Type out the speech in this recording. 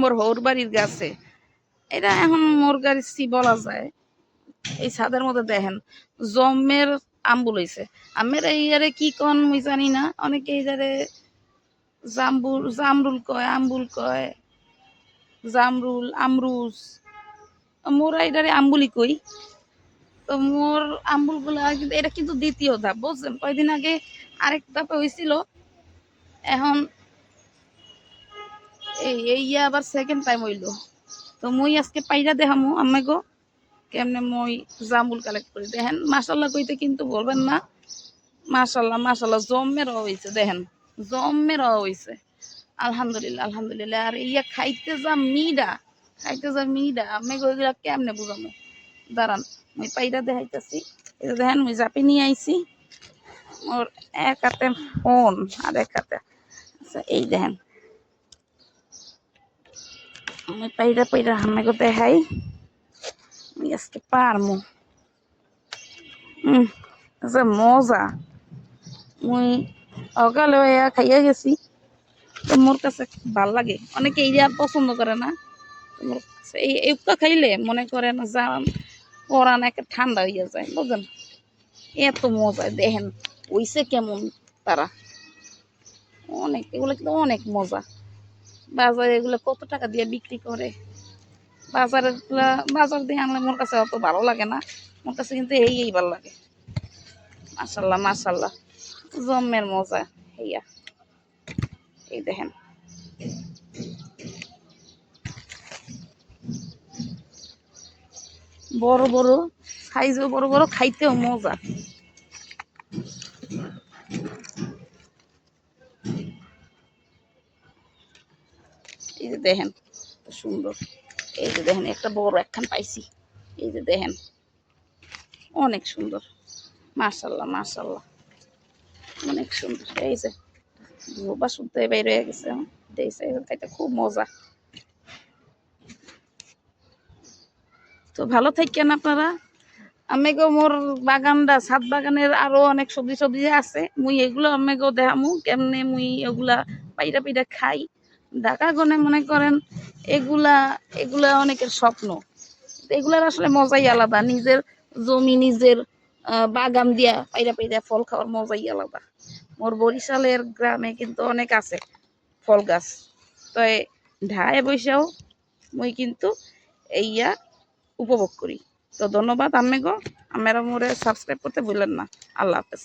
মোর হৌর বাড়ির গাছে। এটা এখন মোর গাছি বলা যায়। এই ছাদের মধ্যে দেখেন, জমের আম্বুল হইছে আমের ইয়ারে কি কন মুই জানি না। অনেকে এই যারে জাম্বুল জামরুল কয়, আম্বুল কয়, জামরুল, আমরুজ। মোরা এটারে আম্বুলি কই? তো মোর আম্বুলগুলা কিন্তু, এটা কিন্তু দ্বিতীয় ধাপ, বুঝছেন? কয়দিন আগে আরেক ধাপে হয়েছিল এখন এই আবার সেকেন্ড টাইম হইল। তো মই আজকে পাইরা দেখামো আমি গো, কেমনে মই জামুল কালেক্ট করি। দেখেন মাসাল্লাহ কইতে কিন্তু বলবেন না। মাসাল্লাহ মাসাল্লাহ জম্মের হয়েছে দেখেন। জম্মের হয়েছে আলহামদুলিল্লাহ আলহামদুলিল্লাহ। আর ইয়া খাইতে যা মিডা, খাইতে যা মিডা। আমি গো, এগুলা কেমনে বুঝামো? দাঁড়ান, মুই পাইরা দেখাইতেছি। এটা দেখেন, মুই জাপি নিয়ে আইছি। ওর এক হাতে ফোন, আর এক হাতে আচ্ছা এই দেখেন। আমি পাইরা পাইরা আমাকে দেখাই। আমি আজকে পারমু। হুম আচ্ছা মজা। মুই অকালে হইয়া খাইয়া গেছি। তো মোর কাছে ভালো লাগে। অনেকে এই পছন্দ করে না। মোর কাছে এই একটা খাইলে মনে করেন যা পরান একটা ঠান্ডা হইয়া যায় বুঝলেন এত মজা, দেখেন ওইসে কেমন তারা। অনেক, এগুলো কিন্তু অনেক মজা। বাজারে এগুলো কত টাকা দিয়ে বিক্রি করে? বাজারের বাজার দিয়ে আনলে মোর কাছে অত ভালো লাগে না। মোর কাছে কিন্তু এই এই ভালো লাগে। মাসাল্লাহ মাসাল্লাহ জম্মের মজা হেয়া এই দেখেন। বড় বড় সাইজও বড় বড়, খাইতেও মজা। এই যে দেখেন সুন্দর। এই যে দেখেন, একটা বড় একখান পাইছি। এই যে দেখেন, অনেক সুন্দর। মাশাল্লাহ মাশাল্লাহ। অনেক সুন্দর। এই যে ধোবা শুদ্ধ বাইরে হয়ে গেছে। যে খুব মজা। তো ভালো থাকেন আপনারা। আমি গো মোর বাগানটা, ছাদ বাগানের আরও অনেক সবজি সবজি আছে। মুই এগুলো আমি গো দেখামু, কেমনে মুই এগুলা পাইরা পাইরা খাই। ঢাকা গনে মনে করেন এগুলা এগুলা অনেকের স্বপ্ন। এগুলার আসলে মজাই আলাদা। নিজের জমি, নিজের বাগান দিয়া পাইরা পাইরা ফল খাওয়ার মজাই আলাদা। মোর বরিশালের গ্রামে কিন্তু অনেক আছে ফল গাছ। তো ঢায়ে বৈশাও মুই কিন্তু এইয়া উপভোগ করি। তো ধন্যবাদ আমি গো আমার মোরে সাবস্ক্রাইব করতে ভুলেন না। আল্লাহ হাফেজ।